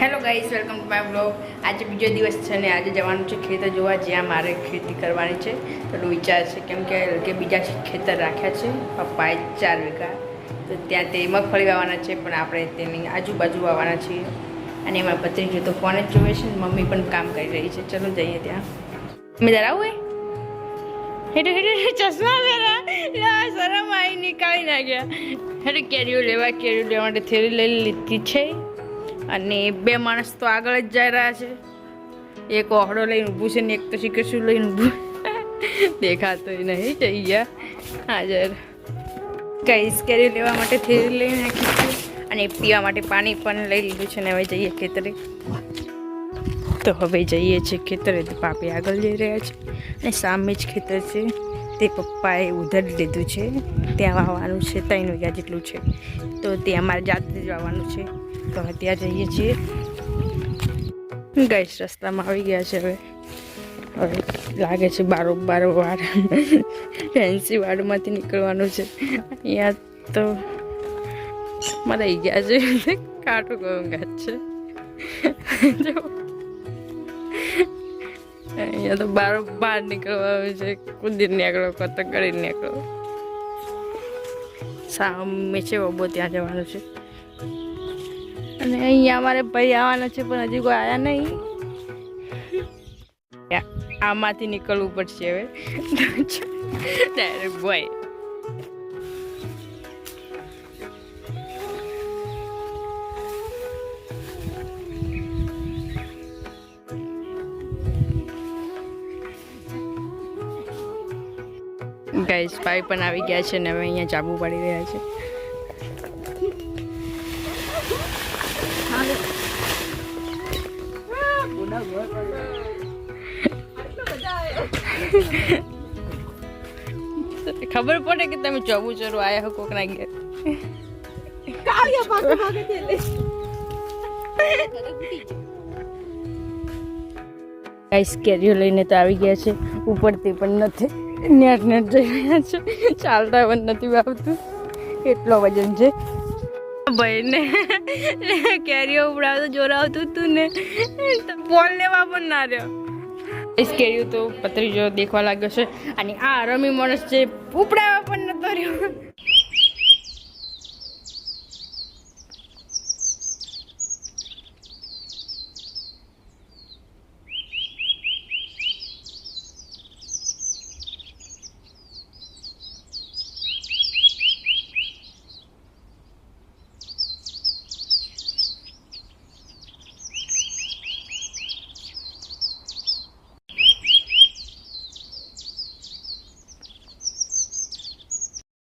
Hello guys welcome to my blog આજે બીજો દિવસ છે ને આજે જવાનું છે ખેતર જોવા, જ્યાં મારે ખેતી કરવાની છે. થોડું વિચાર છે કેમ કે બીજા ખેતર રાખ્યા છે, પપ્પાએ ચાર વીઘા. તો ત્યાં તે મગફળી વાવવાના છે, પણ આપણે તેની આજુબાજુ વાવવાના છીએ. અને એમાં ભત્રીજો તો ફોન જ જોવે છે મમ્મી પણ કામ કરી રહી છે. ચલો જઈએ ત્યાં. મમ્મી જરા આવું હેઠે હેઠે ચશ્મા પહેરા. શરમ આવી નીકાળી નાખ્યા. હેઠે કેરીઓ લેવા કેરીઓ લેવા માટે થેલી લઈ લીધી છે. અને બે માણસ તો આગળ જ જઈ રહ્યા છે. એક ઓહડો લઈને ઊભું છે ને એક તો શીખશું લઈને ઊભું દેખાતો નહીં, જઈ ગયા. હાજર. કઈસ કેરી લેવા માટે થેરી લઈ નાખી છે. અને પીવા માટે પાણી પણ લઈ લીધું છે ને હવે જઈએ ખેતરે. તો હવે જઈએ છીએ ખેતરે, તો પાપી આગળ જઈ રહ્યા છે. અને સામે જ ખેતર છે. તે પપ્પાએ ઉધર લીધું છે. ત્યાં વાવવાનું છે, ત્રણ વીઘા જેટલું છે. તો તે અમારે જાતે જ વાવવાનું છે. તો હવે ત્યાં જઈએ છીએ. ગઈશ રસ્તામાં આવી ગયા છે હવે. હવે લાગે છે બારોબાર વાર. ફેન્સી વાડમાંથી નીકળવાનું છે. અહીંયા તો મરાઈ ગયા છે. કાટું ગંગા છે. અહીંયા તો બાર બહાર નીકળવાનું છે. કુદી નીકળો કતો કરી નીકળો. સામે છે બબો ત્યાં જવાનું છે. અને અહીંયા અમારે ભાઈ આવવાના છે, પણ હજી કોઈ આવ્યા નહીં. આમાંથી નીકળવું પડશે હવે. ડાયરેક્ટ ભાઈ ગાઈસ ભાઈ પણ આવી ગયા છે ને હવે અહીંયા ચાબુ પાડી રહ્યા છે. ખબર પડે કે તમે ચોબુ ચરો આયા હો કોકના ઘેર. ગાઈસ કેરીઓ લઈને તો આવી ગયા છે. ઉપરથી પણ નથી. નેટ નેટ જઈ રહ્યા છે. ચાલતા પણ નથી આવતું એટલો વજન છે. ભાઈને કેરીઓ ઉપડાવતો જોર તું ને. બોલ લેવા પણ ના રહ્યો. એસ કેરીઓ તો પતરી જો દેખવા લાગ્યો છે. અને આ રમી માણસ છે ઉપડાવવા પણ નતો રહ્યો.